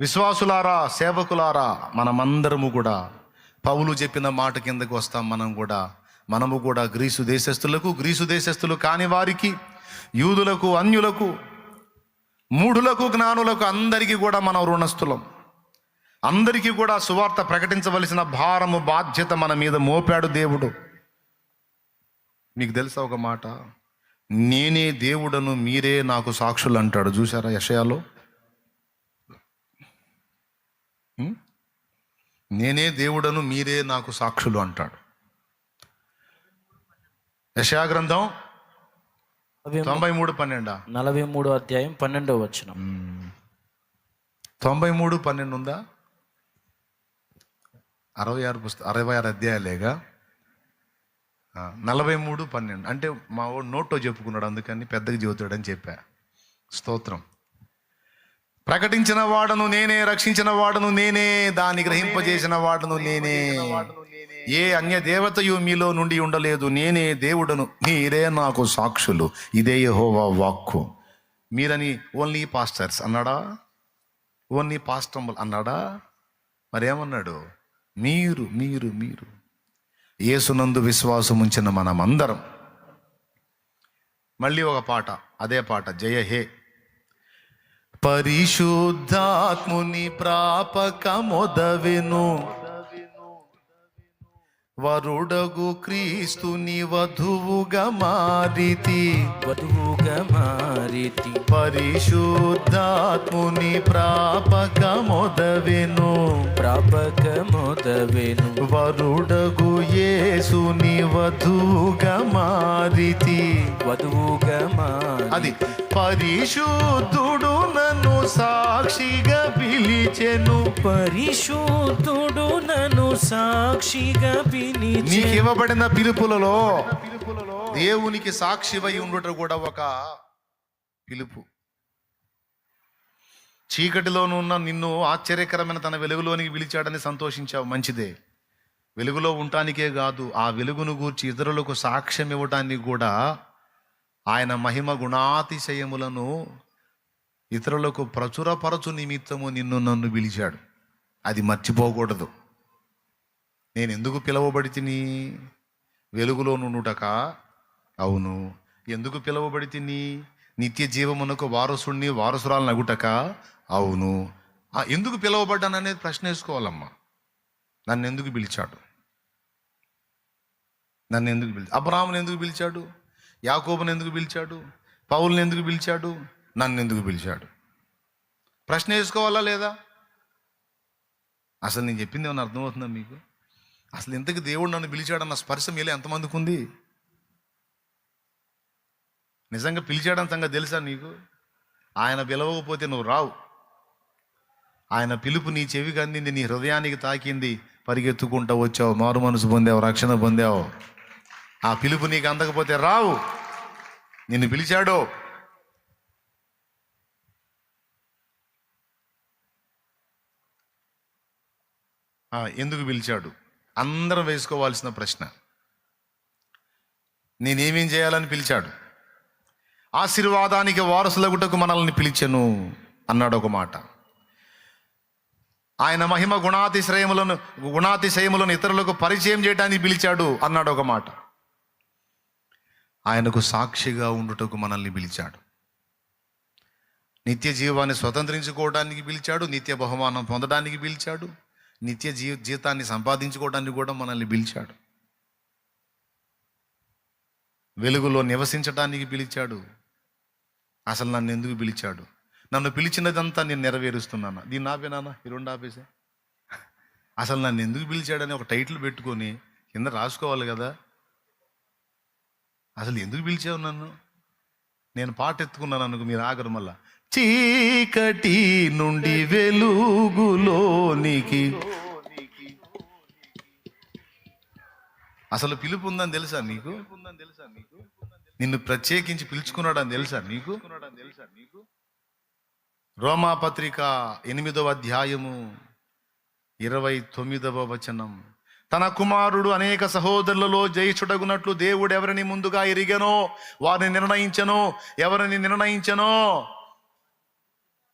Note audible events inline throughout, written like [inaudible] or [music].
విశ్వాసులారా సేవకులారా మనమందరము కూడా పౌలు చెప్పిన మాట కిందకు వస్తాం మనం కూడా. మనము కూడా గ్రీసు దేశస్థులకు గ్రీసు దేశస్థులు కాని వారికి యూదులకు అన్యులకు మూఢులకు జ్ఞానులకు అందరికీ కూడా మనం రుణస్థులం అందరికీ కూడా సువార్త ప్రకటించవలసిన భారము బాధ్యత మన మీద మోపాడు దేవుడు. మీకు తెలుసా ఒక మాట? నేనే దేవుడను మీరే నాకు సాక్షులు అంటాడు చూసారా యషయాలో? నేనే దేవుడను మీరే నాకు సాక్షులు అంటాడు. యషయా గ్రంథం నలభై తొంభై మూడు పన్నెండా? నలభై మూడో అధ్యాయం పన్నెండవ వచనం. తొంభై మూడు పన్నెండు ఉందా? అరవై ఆరు పుస్త అరవై ఆరు అధ్యాయాలేగా? నలభై మూడు పన్నెండు. అంటే మా వాడు నోట్లో చెప్పుకున్నాడు అందుకని పెద్దగా చెబుతాడని చెప్పా. స్తోత్రం. ప్రకటించిన వాడను నేనే రక్షించిన వాడను నేనే దాన్ని గ్రహింపజేసిన వాడను నేనే. ఏ అన్య దేవతయు మీలో నుండి ఉండలేదు నేనే దేవుడను మీరే నాకు సాక్షులు. ఇదే యహోవా వాక్కు. మీరని ఓన్లీ పాస్టర్స్ అన్నాడా? ఓన్లీ పాస్టంబుల్ అన్నాడా? మరేమన్నాడు? మీరు మీరు మీరు. ఏసునందు విశ్వాసం ఉంచిన మనమందరం. మళ్ళీ ఒక పాట అదే పాట జయ హే. పరిశుద్ధాత్ముని ప్రాపకమొదవెను. వరుడగు క్రీస్తుని వధువుగా మారితి. వధువుగా మారితి. పరిశుద్ధాత్ముని ప్రాపక మొదవెను ప్రాపక మొదవెను వరుడగు యేసుని వధువుగా మారితి. వధువుగా మారి అది పరిశుద్ధుడు నన్ను సాక్షిగా పిలిచెను. పరిశుద్ధుడు నన్ను సాక్షిగా పిలిచి నీకు ఇవ్వబడిన పిలుపులలో దేవునికి సాక్షివై ఉండుట కూడా ఒక పిలుపు. చీకటిలోనున్న నిన్ను ఆశ్చర్యకరమైన తన వెలుగులోనికి పిలిచాడని సంతోషించావు. మంచిదే. వెలుగులో ఉండటానికే కాదు ఆ వెలుగును గూర్చి ఇతరులకు సాక్ష్యం ఇవ్వటానికి కూడా ఆయన మహిమ గుణాతిశయములను ఇతరులకు ప్రచురపరచు నిమిత్తము నిన్ను నన్ను పిలిచాడు. అది మర్చిపోకూడదు. నేను ఎందుకు పిలవబడి తిని వెలుగులో నుండుటక అవును. ఎందుకు పిలవబడి తిని నిత్య జీవమునకు వారసుణ్ణి వారసురాలను అగుటక? అవును. ఎందుకు పిలువబడ్డాను అనేది ప్రశ్న వేసుకోవాలమ్మా. నన్ను ఎందుకు పిలిచాడు? నన్ను ఎందుకు పిలిచి అబ్రాహ్మను ఎందుకు పిలిచాడు? యాకోబుని ఎందుకు పిలిచాడు? పౌల్ని ఎందుకు పిలిచాడు? నన్ను ఎందుకు పిలిచాడు? ప్రశ్న వేసుకోవాలా లేదా? అసలు నేను చెప్పింది ఏమైనా అర్థమవుతుందా మీకు? అసలు ఇంతకు దేవుడు నన్ను పిలిచాడన్న స్పర్శ మీలో ఎంతమందికి ఉంది? నిజంగా పిలిచాడని సంగతి తెలుసా నీకు? ఆయన పిలవకపోతే నువ్వు రావు. ఆయన పిలుపు నీ చెవికి అందింది నీ హృదయానికి తాకింది. పరిగెత్తుకుంటూ వచ్చావు మారు మనసు పొందావు రక్షణ పొందావు. ఆ పిలుపు నీకు అందకపోతే రావు. నిన్ను పిలిచాడో. ఎందుకు పిలిచాడు? అందరం వేసుకోవాల్సిన ప్రశ్న. నేనేమేం చేయాలని పిలిచాడు? ఆశీర్వాదానికి వారసులగుటకు మనల్ని పిలిచెను అన్నాడు ఒక మాట. ఆయన మహిమ గుణాతిశ్రయములను గుణాతిశయములను ఇతరులకు పరిచయం చేయడానికి పిలిచాడు అన్నాడు ఒక మాట. ఆయనకు సాక్షిగా ఉండుటకు మనల్ని పిలిచాడు. నిత్య జీవాన్ని స్వతంత్రించుకోవడానికి పిలిచాడు నిత్య బహుమానం పొందడానికి పిలిచాడు నిత్య జీ జీతాన్ని సంపాదించుకోవడానికి కూడా మనల్ని పిలిచాడు. వెలుగులో నివసించడానికి పిలిచాడు. అసలు నన్ను ఎందుకు పిలిచాడు? నన్ను పిలిచినదంతా నేను నెరవేరుస్తున్నాను? దీన్ని ఆపేనానా ఈ రెండు ఆపేసా. అసలు నన్ను ఎందుకు పిలిచాడని ఒక టైటిల్ పెట్టుకొని కింద రాసుకోవాలి కదా? అసలు ఎందుకు పిలిచావు నన్ను? నేను పాట ఎత్తుకున్నాను అనుకు మీరు ఆగరు మళ్ళా. చీకటి నుండి వెలుగులోనికి. అసలు పిలుపు ఉందని తెలుసా నీకు ఉందని తెలుసా నీకు? నిన్ను ప్రత్యేకించి పిలుచుకున్నాడని తెలుసా నీకు? రోమా పత్రిక ఎనిమిదవ అధ్యాయము ఇరవై తొమ్మిదవ వచనం. తన కుమారుడు అనేక సహోదరులలో జయించుటగునట్లు దేవుడు ఎవరిని ముందుగా ఎరిగనో వారిని నిర్ణయించనో ఎవరిని నిర్ణయించనో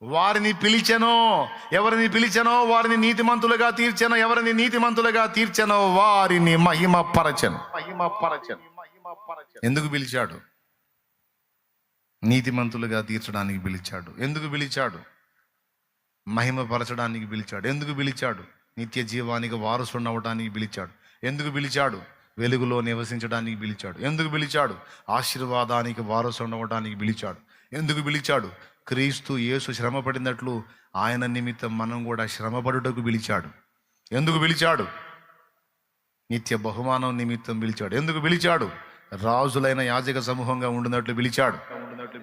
వారిని పిలిచెనో ఎవరిని పిలిచెనో వారిని నీతిమంతులుగా తీర్చెనో ఎవరిని నీతిమంతులుగా తీర్చెనో వారిని మహిమ పరచను మహిమ పరచను ఎందుకు పిలిచాడు? నీతిమంతులుగా తీర్చడానికి పిలిచాడు. ఎందుకు పిలిచాడు? మహిమపరచడానికి పిలిచాడు. ఎందుకు పిలిచాడు? నిత్య జీవానికి వారసుడు అవ్వడానికి పిలిచాడు. ఎందుకు పిలిచాడు? వెలుగులో నివసించడానికి పిలిచాడు. ఎందుకు పిలిచాడు? ఆశీర్వాదానికి వారసుడు అవ్వడానికి పిలిచాడు. ఎందుకు పిలిచాడు? క్రీస్తు యేసు శ్రమ పడినట్లు ఆయన నిమిత్తం మనం కూడా శ్రమపడుటకు పిలిచాడు. ఎందుకు పిలిచాడు? నిత్య బహుమానం నిమిత్తం పిలిచాడు. ఎందుకు పిలిచాడు? రాజులైన యాజక సమూహంగా ఉండినట్లు పిలిచాడు.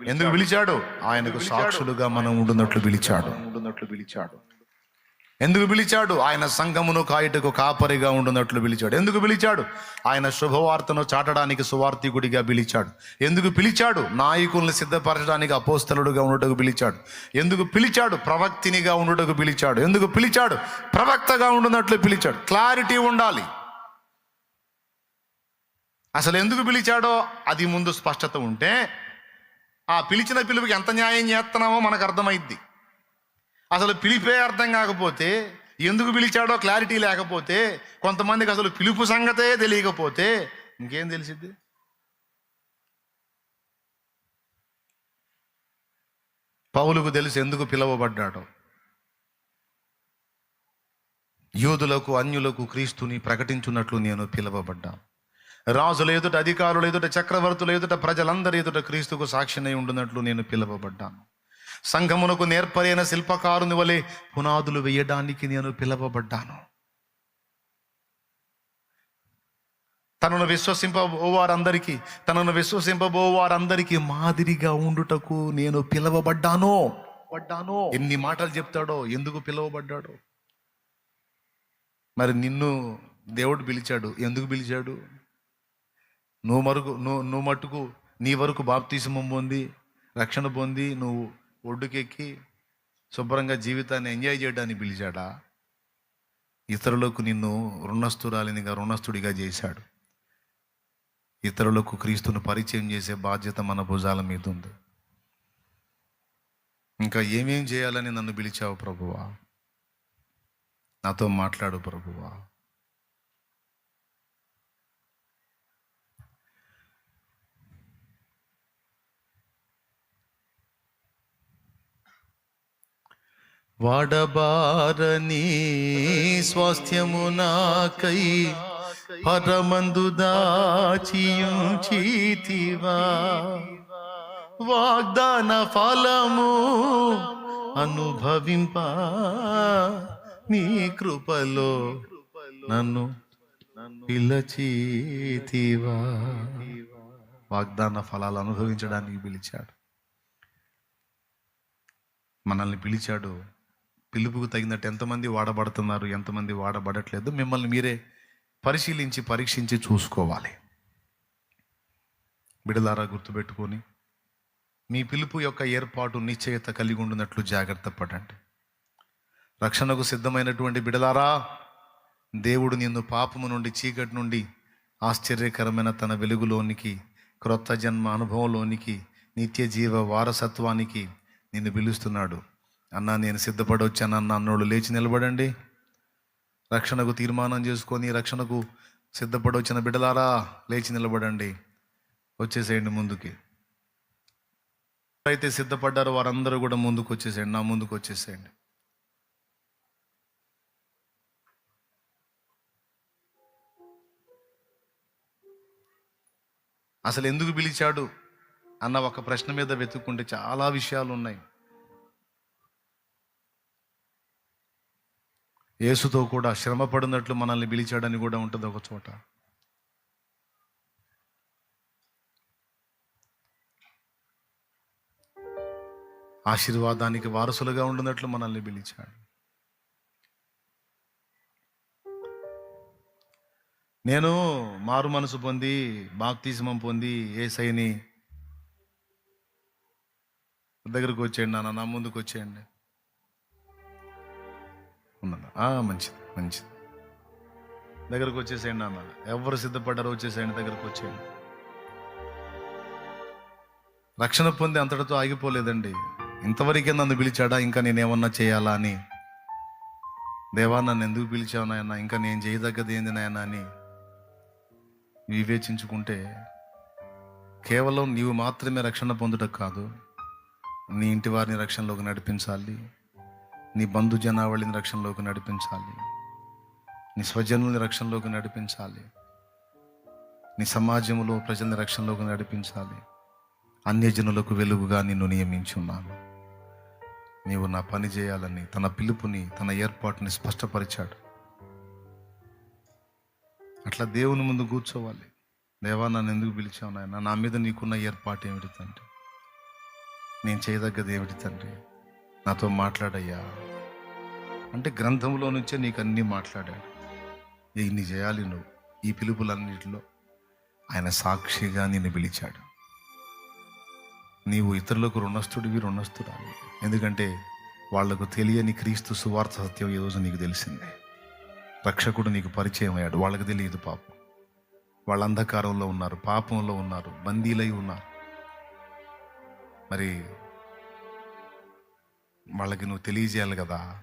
ఎందుకు పిలిచాడు? ఆయనకు సాక్షులుగా మనం ఉండునట్లు పిలిచాడు. ఉండునట్లు పిలిచాడు ఎందుకు పిలిచాడు? ఆయన సంఘమును కాయుటకు కాపరిగా ఉండునట్లు పిలిచాడు. ఎందుకు పిలిచాడు? ఆయన శుభవార్తను చాటడానికి సువార్థికుడిగా పిలిచాడు. ఎందుకు పిలిచాడు? నాయకుల్ని సిద్ధపరచడానికి అపోస్తలుడుగా ఉండటకు పిలిచాడు. ఎందుకు పిలిచాడు? ప్రవక్తినిగా ఉండటకు పిలిచాడు. ఎందుకు పిలిచాడు? ప్రవక్తగా ఉండినట్లు పిలిచాడు. క్లారిటీ ఉండాలి. అసలు ఎందుకు పిలిచాడో అది ముందు స్పష్టత ఉంటే ఆ పిలిచిన పిలుపుకి ఎంత న్యాయం చేస్తున్నామో మనకు అర్థమైద్ది. అసలు పిలిపే అర్థం కాకపోతే ఎందుకు పిలిచాడో క్లారిటీ లేకపోతే కొంతమందికి అసలు పిలుపు సంగతే తెలియకపోతే ఇంకేం తెలిసిద్ది? పౌలుకు తెలుసు ఎందుకు పిలువబడ్డాడో. యోధులకు అన్యులకు క్రీస్తుని ప్రకటించున్నట్లు నేను పిలువబడ్డాను. రాజుల ఎదుట అధికారుల ఎదుట చక్రవర్తుల ఎదుట ప్రజలందరి ఎదుట క్రీస్తుకు సాక్షినై ఉండునట్లు నేను పిలువబడ్డాను. సంఘమునకు నేర్పరైన శిల్పకారుని వలె పునాదులు వేయడానికి నేను పిలువబడ్డాను. తనను విశ్వసింపబో వారందరికీ తనను విశ్వసింపబో వారందరికీ మాదిరిగా ఉండుటకు నేను పిలువబడ్డాను. పడ్డాను. ఎన్ని మాటలు చెప్తాడో ఎందుకు పిలువబడ్డాడో? మరి నిన్ను దేవుడు పిలిచాడు. ఎందుకు పిలిచాడు? నువ్వు మరుగు నువ్వు నువ్వు మట్టుకు నీ వరకు బాప్తీసమం పొంది రక్షణ పొంది నువ్వు ఒడ్డుకెక్కి శుభ్రంగా జీవితాన్ని ఎంజాయ్ చేయడానికి పిలిచాడా? ఇతరులకు నిన్ను రుణస్థురాలినిగా రుణస్థుడిగా చేశాడు. ఇతరులకు క్రీస్తును పరిచయం చేసే బాధ్యత మన భుజాల మీద ఉంది. ఇంకా ఏమేం చేయాలని నన్ను పిలిచావు ప్రభువా? నాతో మాట్లాడు ప్రభువా. వాడబారని స్వాస్థ్యము నాకై పరమందు దాచియుంచితివా. వాగ్దాన ఫలము అనుభవింప నీ కృపలో నన్ను పిలచీతివా. వాగ్దాన ఫలాలు అనుభవించడానికి పిలిచాడు. మనల్ని పిలిచాడు పిలుపుకు తగినట్టు ఎంతమంది వాడబడుతున్నారు ఎంతమంది వాడబడట్లేదు మిమ్మల్ని మీరే పరిశీలించి పరీక్షించి చూసుకోవాలి. బిడలారా గుర్తుపెట్టుకొని మీ పిలుపు యొక్క ఏర్పాటు నిశ్చయత కలిగి ఉండినట్లు జాగ్రత్త పడండి. రక్షణకు సిద్ధమైనటువంటి బిడలారా దేవుడు నిన్ను పాపము నుండి చీకటి నుండి ఆశ్చర్యకరమైన తన వెలుగులోనికి క్రొత్త జన్మ అనుభవంలోనికి నిత్య జీవ వారసత్వానికి నిన్ను పిలుస్తున్నాడు. అన్నా నేను సిద్ధపడొచ్చాను అన్న అన్నోళ్ళు లేచి నిలబడండి. రక్షణకు తీర్మానం చేసుకొని రక్షణకు సిద్ధపడొచ్చిన బిడ్డలారా లేచి నిలబడండి. వచ్చేసేయండి ముందుకి. ఎవరైతే సిద్ధపడ్డారో వారందరూ కూడా ముందుకు వచ్చేసేయండి నా ముందుకు వచ్చేసేయండి అసలు ఎందుకు పిలిచాడు అన్న ఒక ప్రశ్న మీద వెతుక్కుంటే చాలా విషయాలు ఉన్నాయి యేసుతో కూడా శ్రమ పడినట్లు మనల్ని పిలిచాడని కూడా ఉంటుంది ఒక చోట. ఆశీర్వాదానికి వారసులుగా ఉండినట్లు మనల్ని పిలిచాడు. నేను మారు మనసు పొంది బాప్తిజమం పొంది ఏ సైని దగ్గరకు వచ్చేయండి నాన్న నా ముందుకు వచ్చేయండి. ఉన్నాను ఆ, మంచిది మంచిది. దగ్గరకు వచ్చేసేయండి అన్న. ఎవరు సిద్ధపడ్డారో వచ్చేసేయండి దగ్గరకు వచ్చేయండి. రక్షణ పొంది అంతటితో ఆగిపోలేదండి. ఇంతవరకే నన్ను పిలిచాడా? ఇంకా నేనేమన్నా చేయాలా అని. దేవా నన్ను ఎందుకు పిలిచావు నాయన? ఇంకా నేను చేయదగ్గది ఏంది నాయన అని వివేచించుకుంటే కేవలం నీవు మాత్రమే రక్షణ పొందుటకు కాదు నీ ఇంటి వారిని రక్షణలోకి నడిపించాలి. నీ బంధు జనావళిని రక్షణలోకి నడిపించాలి. నీ స్వజనుల్ని రక్షణలోకి నడిపించాలి. నీ సమాజంలో ప్రజల్ని రక్షణలోకి నడిపించాలి. అన్యజనులకు వెలుగుగా నిన్ను నియమించున్నాను. నీవు నా పని చేయాలని తన పిలుపుని తన ఏర్పాటుని స్పష్టపరిచాడు. అట్లా దేవుని ముందు కూర్చోవాలి. దేవా నన్ను ఎందుకు పిలిచావు నాయన? నా మీద నీకున్న ఏర్పాటు ఏమిటి తండ్రి? నేను చేయదగ్గది ఏమిటి తండ్రి? నాతో మాట్లాడయ్యా. అంటే గ్రంథంలో నుంచే నీకు అన్నీ మాట్లాడాడు ఇన్ని చేయాలి నువ్వు ఈ పిలుపులన్నిటిలో ఆయన సాక్షిగా నిన్ను పిలిచాడు. నీవు ఇతరులకు రుణస్థుడివి రుణస్థుడాలి ఎందుకంటే వాళ్ళకు తెలియని క్రీస్తు సువార్త సత్యం ఈరోజు నీకు తెలిసిందే. రక్షకుడు నీకు పరిచయం అయ్యాడు. వాళ్ళకి తెలియదు పాపం. వాళ్ళ అంధకారంలో ఉన్నారు పాపంలో ఉన్నారు బందీలై ఉన్నారు. మరి వాళ్ళకి నువ్వు తెలియజేయాలి కదా.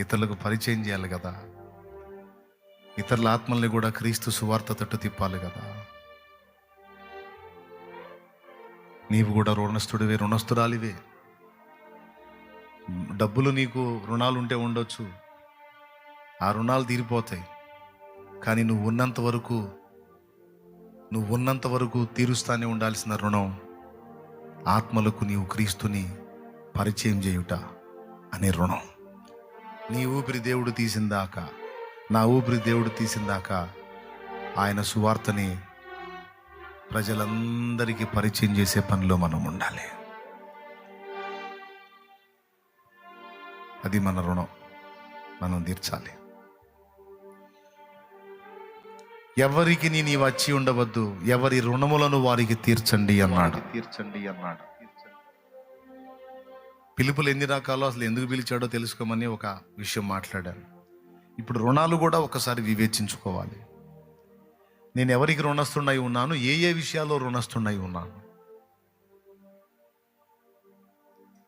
ఇతరులకు పరిచయం చేయాలి కదా. ఇతరుల ఆత్మల్ని కూడా క్రీస్తు సువార్త తట్టు తిప్పాలి కదా. నీవు కూడా రుణస్థుడివే రుణస్థురాలివే. డబ్బులు నీకు రుణాలు ఉంటే ఉండొచ్చు. ఆ రుణాలు తీరిపోతాయి. కానీ నువ్వు ఉన్నంత వరకు నువ్వు ఉన్నంత వరకు తీరుస్తానే ఉండాల్సిన రుణం ఆత్మలకు నీవు క్రీస్తుని పరిచయం చేయుట అనే రుణం. నీ ఊపిరి దేవుడు తీసిందాక నా ఊపిరి దేవుడు తీసిందాక ఆయన సువార్తని ప్రజలందరికీ పరిచయం చేసే పనిలో మనం ఉండాలి. అది మన రుణం. మనం తీర్చాలి. ఎవరికి నీ నీవు వచ్చి ఉండవద్దు ఎవరి రుణములను వారికి తీర్చండి అన్నాడు. తీర్చండి అన్నాడు. పిలుపులు ఎన్ని రకాలో అసలు ఎందుకు పిలిచాడో తెలుసుకోమని ఒక విషయం మాట్లాడాను ఇప్పుడు రుణాలు కూడా ఒకసారి వివేచించుకోవాలి. నేను ఎవరికి రుణస్తున్నై ఉన్నాను ఏ ఏ విషయాల్లో రుణస్తున్నై ఉన్నాను?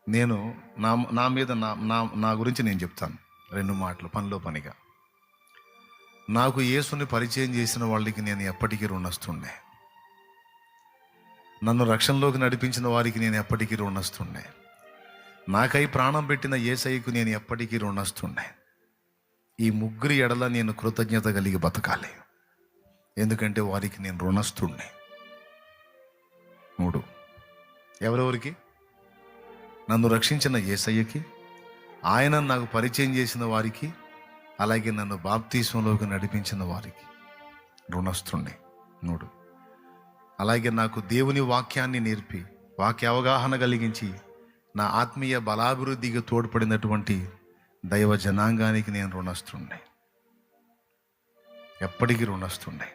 నేను నా నా మీద నా నా నా గురించి నేను చెప్తాను. రెండు మాటలు పనిలో పనిగా. నాకు యేసుని పరిచయం చేసిన వాళ్ళకి నేను ఎప్పటికీ రుణస్తుండే నన్ను రక్షణలోకి నడిపించిన వారికి నేను ఎప్పటికీ రుణస్తుండే నాకై ప్రాణం పెట్టిన ఏసైకు నేను ఎప్పటికీ రుణస్తుండే ఈ ముగ్గురి ఎడల నేను కృతజ్ఞత కలిగి బతకాలి. ఎందుకంటే వారికి నేను రుణస్తుండే మూడు. ఎవరెవరికి? నన్ను రక్షించిన ఏసయ్యకి ఆయన నాకు పరిచయం చేసిన వారికి అలాగే నన్ను బాప్తీసంలోకి నడిపించిన వారికి రుణస్తుండే మూడు. అలాగే నాకు దేవుని వాక్యాన్ని నేర్పి వాక్య అవగాహన కలిగించి నా ఆత్మీయ బలాభివృద్ధికి తోడ్పడినటువంటి దైవ జనాంగానికి నేను రుణస్తుండే ఎప్పటికీ రుణస్తుండే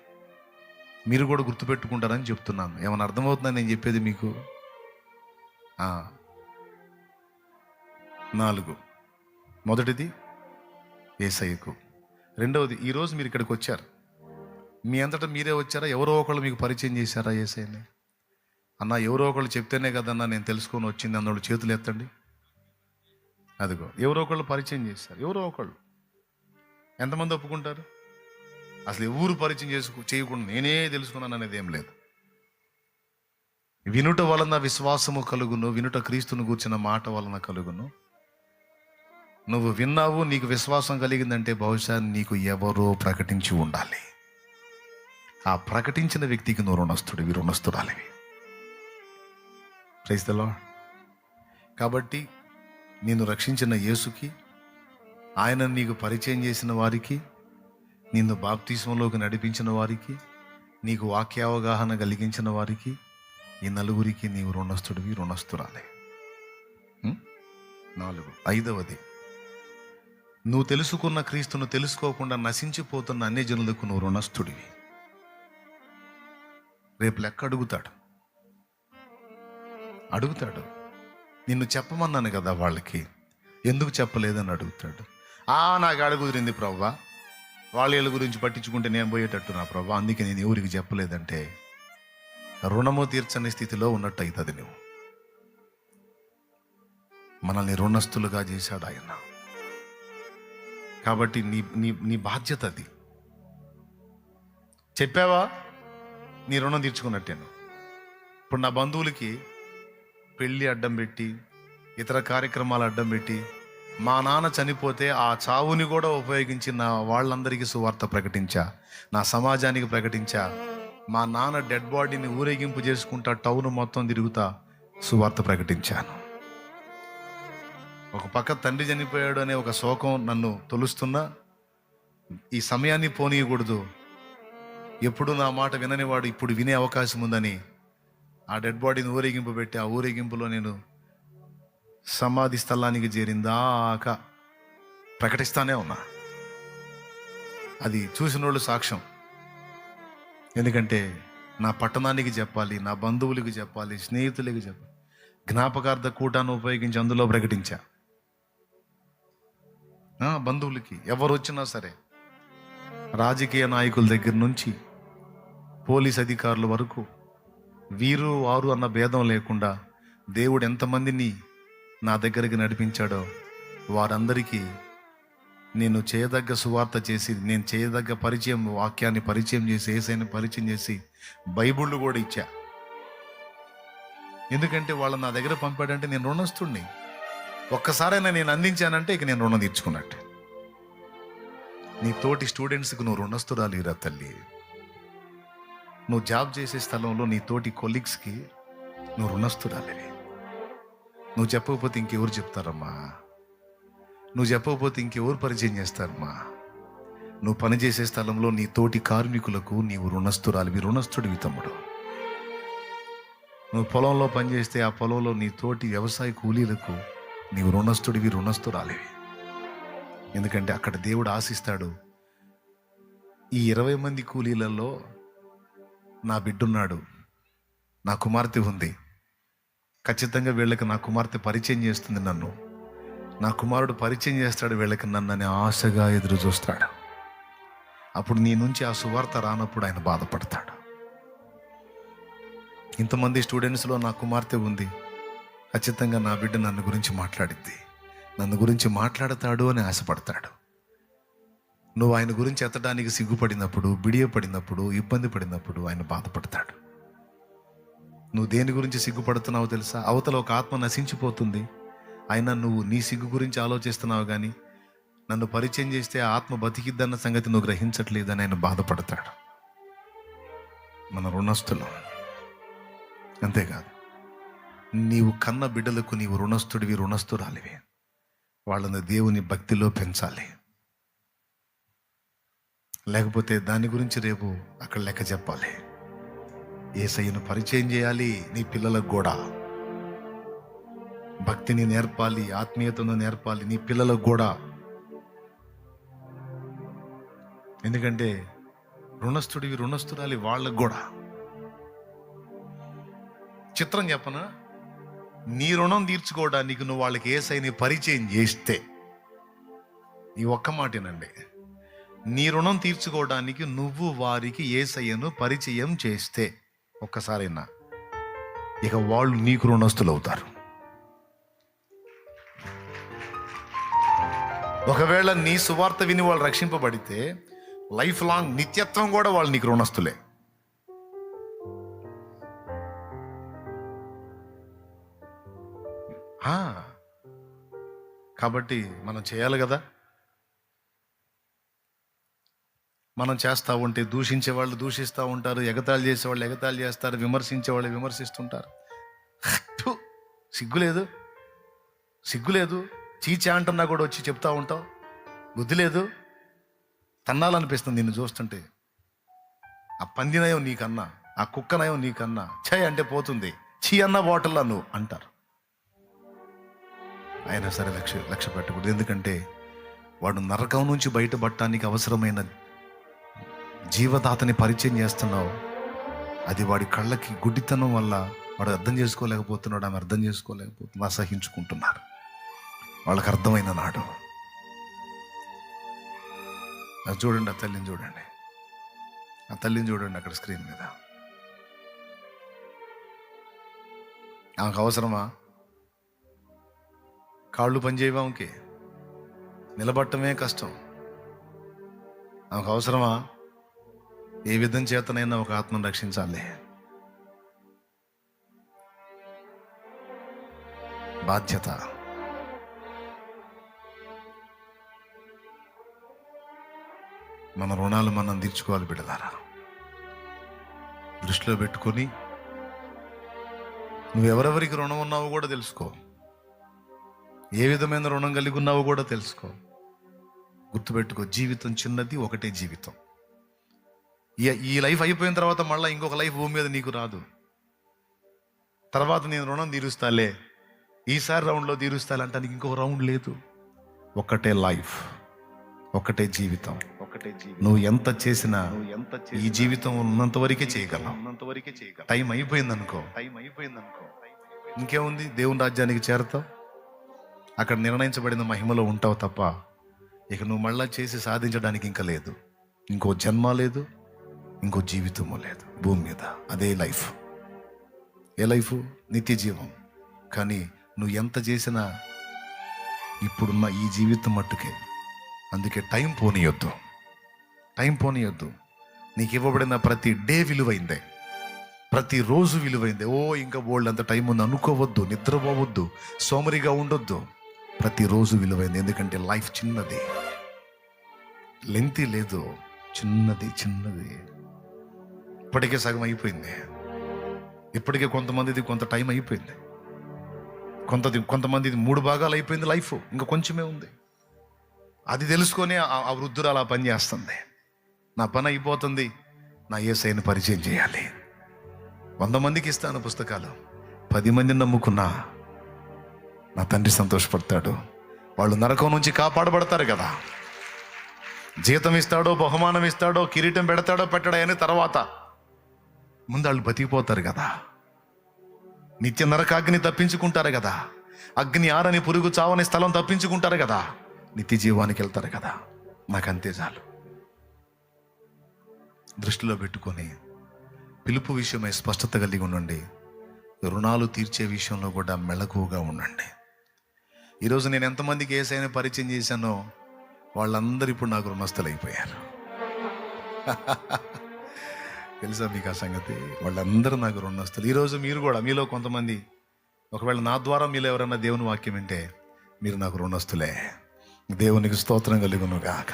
మీరు కూడా గుర్తుపెట్టుకుంటారని చెప్తున్నాను. ఏమైనా అర్థమవుతుందని నేను చెప్పేది మీకు? నాలుగు. మొదటిది ఏసయ్యకు. రెండవది ఈరోజు మీరు ఇక్కడికి వచ్చారు. మీ అంతటా మీరే వచ్చారా? ఎవరో ఒకళ్ళు మీకు పరిచయం చేశారా ఏసైని అన్న ఎవరో ఒకళ్ళు చెప్తేనే కదన్నా నేను తెలుసుకొని వచ్చింది అన్నోళ్ళు చేతులు ఎత్తండి. అదిగో ఎవరో ఒకళ్ళు పరిచయం చేస్తారు. ఎవరో ఒకళ్ళు. ఎంతమంది ఒప్పుకుంటారు? అసలు ఎవరు పరిచయం చేసుకు చేయకుండా నేనే తెలుసుకున్నాను అనేది ఏం లేదు. వినుట వలన విశ్వాసము కలుగును వినుట క్రీస్తును కూర్చిన మాట వలన కలుగును. నువ్వు విన్నావు నీకు విశ్వాసం కలిగిందంటే బహుశా నీకు ఎవరో ప్రకటించి ఉండాలి. ఆ ప్రకటించిన వ్యక్తికి నువ్వు ప్రైజ్ రుణస్తురాలివి కాబట్టి నిన్ను రక్షించిన యేసుకి ఆయన నీకు పరిచయం చేసిన వారికి నిన్ను బాప్తీసంలోకి నడిపించిన వారికి నీకు వాక్యావగాహన కలిగించిన వారికి ఈ నలుగురికి నీవు రుణస్థుడివి రుణస్తురాలే నాలుగు. ఐదవది. నువ్వు తెలుసుకున్న క్రీస్తును తెలుసుకోకుండా నశించిపోతున్న అన్ని జనులకు నువ్వు రుణస్తుడివి రేపు లెక్క అడుగుతాడు. అడుగుతాడు. నిన్ను చెప్పమన్నాను కదా వాళ్ళకి. ఎందుకు చెప్పలేదని అడుగుతాడు. ఆ నాకు అడుగు కుదిరింది ప్రవ్వా. వాళ్ళ వీళ్ళ గురించి పట్టించుకుంటే నేను పోయేటట్టు నా ప్రభా అందుకే నేను ఎవరికి చెప్పలేదంటే రుణము తీర్చని స్థితిలో ఉన్నట్టు అవుతుంది నువ్వు. మనల్ని రుణస్థులుగా చేశాడు ఆయన. కాబట్టి నీ నీ నీ బాధ్యత అది. చెప్పావా? నీ రుణం తీర్చుకున్నట్టేను. ఇప్పుడు నా బంధువులకి పెళ్ళి అడ్డం పెట్టి ఇతర కార్యక్రమాలు అడ్డం పెట్టి మా నాన్న చనిపోతే ఆ చావుని కూడా ఉపయోగించి నా వాళ్ళందరికీ సువార్త ప్రకటించా. నా సమాజానికి ప్రకటించా. మా నాన్న డెడ్ బాడీని ఊరేగింపు చేసుకుంటా టౌన్ మొత్తం తిరుగుతా సువార్త ప్రకటించాను. ఒక పక్క తండ్రి చనిపోయాడు అనే ఒక శోకం నన్ను తొలుస్తున్నా. ఈ సమయాన్ని పోనీయకూడదు. ఎప్పుడు నా మాట విననివాడు ఇప్పుడు వినే అవకాశం ఉందని ఆ డెడ్ బాడీని ఊరేగింపు పెట్టి ఆ ఊరేగింపులో నేను సమాధి స్థలానికి చేరిందాక ప్రకటిస్తానే ఉన్నా. అది చూసిన వాళ్ళు సాక్ష్యం. ఎందుకంటే నా పట్టణానికి చెప్పాలి నా బంధువులకు చెప్పాలి స్నేహితులకి చెప్పాలి. జ్ఞాపకార్థ కూటాన్ని ఉపయోగించి అందులో ప్రకటించా. బంధువులకి ఎవరు వచ్చినా సరే రాజకీయ నాయకుల దగ్గర నుంచి పోలీస్ అధికారుల వరకు వీరు వారు అన్న భేదం లేకుండా దేవుడు ఎంతమందిని నా దగ్గరికి నడిపించాడో వారందరికీ నేను చేయదగ్గ సువార్త చేసి నేను చేయదగ్గ పరిచయం వాక్యాన్ని పరిచయం చేసి ఏసైని పరిచయం చేసి బైబుళ్ళు కూడా ఇచ్చా. ఎందుకంటే వాళ్ళు నా దగ్గర పంపాడంటే నేను రుణస్తుడిని ఒక్కసారైనా నేను అందించానంటే ఇక నేను రుణం తీర్చుకున్నట్టు. నీ తోటి స్టూడెంట్స్కి నువ్వు రుణస్తురాలిరా తల్లి. నువ్వు జాబ్ చేసే స్థలంలో నీ తోటి కొలీగ్స్కి నువ్వు రుణస్తురాలివి నువ్వు చెప్పకపోతే ఇంకెవరు చెప్తారమ్మా? నువ్వు చెప్పకపోతే ఇంకెవరు పరిచయం చేస్తారమ్మా? నువ్వు పనిచేసే స్థలంలో నీ తోటి కార్మికులకు నీవు రుణస్తురాలివి రుణస్తుడివి తమ్ముడు. నువ్వు పొలంలో పనిచేస్తే ఆ పొలంలో నీ తోటి వ్యవసాయ కూలీలకు నీవు రుణస్తుడివి రుణస్తురాలివి ఎందుకంటే అక్కడ దేవుడు ఆశిస్తాడు ఈ ఇరవై మంది కూలీలలో నా బిడ్డున్నాడు నా కుమార్తె ఉంది. ఖచ్చితంగా వీళ్ళకి నా కుమార్తె పరిచయం చేస్తుంది నన్ను. నా కుమారుడు పరిచయం చేస్తాడు వీళ్ళకి నన్ను అని ఆశగా ఎదురు చూస్తాడు అప్పుడు నీ నుంచి ఆ సువార్త రానప్పుడు ఆయన బాధపడతాడు. ఇంతమంది స్టూడెంట్స్లో నా కుమార్తె ఉంది. ఖచ్చితంగా నా బిడ్డ నన్ను గురించి మాట్లాడిద్ది. నన్ను గురించి మాట్లాడతాడు అని ఆశపడతాడు. నువ్వు ఆయన గురించి ఎత్తడానికి సిగ్గుపడినప్పుడు బిడియపడినప్పుడు ఇబ్బంది పడినప్పుడు ఆయన బాధపడతాడు. నువ్వు దేని గురించి సిగ్గుపడుతున్నావో తెలుసా? అవతల ఒక ఆత్మ నశించిపోతుంది. అయినా నువ్వు నీ సిగ్గు గురించి ఆలోచిస్తున్నావు కానీ నన్ను పరిచయం చేస్తే ఆత్మ బతికిద్దన్న సంగతి నువ్వు గ్రహించట్లేదని ఆయన బాధపడతాడు. మన రుణస్థులు. అంతేకాదు నీవు కన్న బిడ్డలకు నీవు రుణస్థుడివి రుణస్థురాలివి. వాళ్ళని దేవుని భక్తిలో పెంచాలి. లేకపోతే దాని గురించి రేపు అక్కడ లెక్క చెప్పాలి. ఏసయ్యను పరిచయం చేయాలి నీ పిల్లలకు కూడా. భక్తిని నేర్పాలి ఆత్మీయతను నేర్పాలి నీ పిల్లలకు కూడా. ఎందుకంటే రుణస్థుడివి రుణస్థురాలి వాళ్ళకు కూడా. చిత్రం చెప్పనా? నీ రుణం తీర్చుకోవడానికి నువ్వు వాళ్ళకి ఏసైని పరిచయం చేస్తే. ఈ ఒక్క మాటేనండి. నీ రుణం తీర్చుకోవడానికి నువ్వు వారికి ఏసయ్యను పరిచయం చేస్తే. ఒక్కసారైనా ఇక వాళ్ళు నీకు రుణస్తులు అవుతారు ఒకవేళ నీ సువార్త విని వాళ్ళు రక్షింపబడితే లైఫ్ లాంగ్ నిత్యత్వం కూడా వాళ్ళు నీకు రుణస్తులే కాబట్టి మనం చేయాలి కదా. మనం చేస్తూ ఉంటే దూషించే వాళ్ళు దూషిస్తూ ఉంటారు ఎగతాళి చేసే వాళ్ళు ఎగతాళి చేస్తారు విమర్శించే వాళ్ళు విమర్శిస్తుంటారు. సిగ్గులేదు సిగ్గులేదు చీచా అంటున్నా కూడా వచ్చి చెప్తా ఉంటావు. బుద్ధి లేదు. తన్నాలనిపిస్తుంది నిన్ను చూస్తుంటే. ఆ పందినయం నీకన్నా ఆ కుక్కనయం నీకన్నా ఛై అంటే పోతుంది. చీ అన్న బాటిల్లో నువ్వు అంటారు. అయినా సరే లక్ష్య లక్ష్య పెట్టకూడదు. ఎందుకంటే వాడు నరకం నుంచి బయటపడటానికి అవసరమైన జీవదాతని పరిచయం చేస్తున్నావు. అది వాడి కళ్ళకి గుడ్డితనం వల్ల వాడు అర్థం చేసుకోలేకపోతున్నాడు ఆమె అర్థం చేసుకోలేకపోతున్నా అసహించుకుంటున్నారు. వాళ్ళకి అర్థమైన నాడు. అది చూడండి ఆ తల్లిని చూడండి. ఆ తల్లిని చూడండి అక్కడ స్క్రీన్ మీద. ఆమెకు అవసరమా? కాళ్ళు పనిచేయవా ఇంకే నిలబట్టమే కష్టం. నాకు అవసరమా? ఏ విధం చేతనైనా ఒక ఆత్మను రక్షించాలి. బాధ్యత. మన రుణాలు మనం తీర్చుకోవాలి బిడ్డలారా. దృష్టిలో పెట్టుకొని నువ్వెవరెవరికి రుణం ఉన్నావో కూడా తెలుసుకో. ఏ విధమైన రుణం కలిగి ఉన్నావో కూడా తెలుసుకో. గుర్తుపెట్టుకో జీవితం చిన్నది ఒకటే జీవితం. ఈ- లైఫ్ అయిపోయిన తర్వాత మళ్ళీ ఇంకొక లైఫ్ భూమి మీద నీకు రాదు. తర్వాత నేను రుణం తీరుస్తాలే. ఈసారి రౌండ్లో తీరుస్తాలే అంటానికి ఇంకొక రౌండ్ లేదు. ఒక్కటే లైఫ్ ఒక్కటే జీవితం. ఒకటే జీవితం. నువ్వు ఎంత చేసినా నువ్వు ఎంత ఈ జీవితం ఉన్నంత వరకే చేయగలం ఉన్నంత వరకే చేయగలం టైం అయిపోయింది అనుకో. టైం అయిపోయింది అనుకో ఇంకేముంది? దేవుని రాజ్యానికి చేరతావు? అక్కడ నిర్ణయించబడిన మహిమలో ఉంటావు తప్ప ఇక నువ్వు మళ్ళా చేసి సాధించడానికి ఇంకా లేదు. ఇంకో జన్మ లేదు. ఇంకో జీవితము లేదు. భూమి మీద. అదే లైఫ్. ఏ లైఫ్? నిత్య జీవం. కానీ నువ్వు ఎంత చేసినా ఇప్పుడున్న ఈ జీవితం మట్టుకే. అందుకే టైం పోనీయొద్దు. టైం పోనీయొద్దు. నీకు ఇవ్వబడిన ప్రతి డే విలువైందే. ప్రతిరోజు విలువైంది. ఓ ఇంకా బోల్డ్ అంత టైం ఉంది. అనుకోవద్దు. నిద్రపోవద్దు. సోమరిగా ఉండొద్దు. ప్రతిరోజు విలువైంది. ఎందుకంటే లైఫ్ చిన్నది. లెంతి లేదు. చిన్నది చిన్నది. ఇప్పటికే సగం అయిపోయింది. ఇప్పటికే కొంతమందిది కొంత టైం అయిపోయింది. కొంతది కొంతమందిది మూడు భాగాలు అయిపోయింది లైఫ్. ఇంకా కొంచెమే ఉంది. అది తెలుసుకొని ఆ- ఆ వృద్ధులు అలా పని చేస్తుంది. నా పని అయిపోతుంది. నా ఏసైని పరిచయం చేయాలి. వంద మందికి ఇస్తాను పుస్తకాలు. పది మందిని నమ్ముకున్నా నా తండ్రి సంతోషపడతాడు. వాళ్ళు నరకం నుంచి కాపాడబడతారు కదా. జీతం ఇస్తాడో బహుమానం ఇస్తాడో కిరీటం పెడతాడో పెట్టడో తర్వాత ముందు వాళ్ళు బతికిపోతారు కదా. నిత్య నరకాగ్ని తప్పించుకుంటారు కదా. అగ్ని ఆరని పురుగు చావని స్థలం తప్పించుకుంటారు కదా. నిత్య జీవానికి వెళ్తారు కదా. నాకు అంతే చాలు. దృష్టిలో పెట్టుకొని పిలుపు విషయమై స్పష్టత కలిగి ఉండండి. రుణాలు తీర్చే విషయంలో కూడా మెళకువగా ఉండండి. ఈరోజు నేను ఎంతమందికి ఏసైనా పరిచయం చేశానో వాళ్ళందరూ ఇప్పుడు నాకు రుణస్థులు అయిపోయారు [laughs] తెలుసా మీకు ఆ సంగతి? వాళ్ళందరూ నాకు రుణస్తులు. ఈరోజు మీరు కూడా మీలో కొంతమంది ఒకవేళ నా ద్వారా మీలో ఎవరైనా దేవుని వాక్యం వింటే మీరు నాకు రుణస్థులే దేవునికి స్తోత్రం కలుగును గాక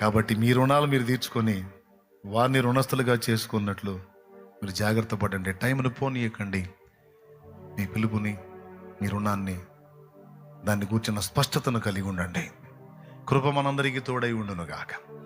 కాబట్టి మీ రుణాలు మీరు తీర్చుకొని వారిని రుణస్థులుగా చేసుకున్నట్లు మీరు జాగ్రత్త పడండి. టైంను పోనీయకండి. మీ పిలుపుని మీ రుణాన్ని దాన్ని కూర్చున్న స్పష్టతను కలిగి ఉండండి. కృప మనందరికీ తోడై ఉండును గాక